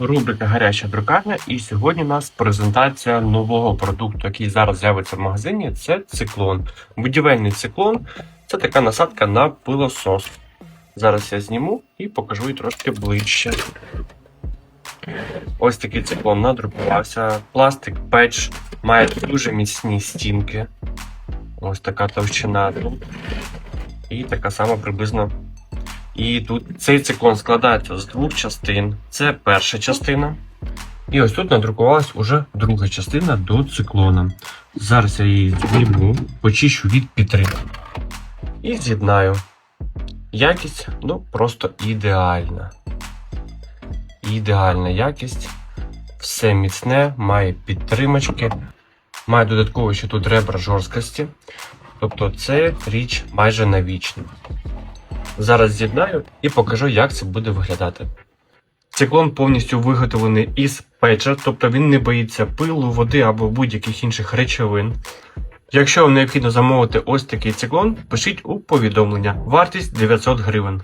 Рубрика Гаряча друкарня, і сьогодні у нас презентація нового продукту, який зараз з'явиться в магазині. Це циклон. Будівельний циклон це така насадка на пилосос. Зараз я зніму і покажу її трошки ближче. Ось такий циклон надрукувався. Пластик печ має дуже міцні стінки. Ось така товщина тут. І така сама приблизно і тут цей циклон складається з двох частин. Це перша частина. І ось тут надрукувалась уже друга частина до циклона. Зараз я її зніму, почищу від підтримки. І з'єднаю. Якість, ну, просто ідеальна. Ідеальна якість. Все міцне, має підтримочки. Має додатково ще тут ребра жорсткості. Тобто це річ майже навічна. Зараз з'єднаю і покажу, як це буде виглядати. Циклон повністю виготовлений із печа, тобто він не боїться пилу, води або будь-яких інших речовин. Якщо вам необхідно замовити ось такий циклон, пишіть у повідомлення. Вартість 900 гривень.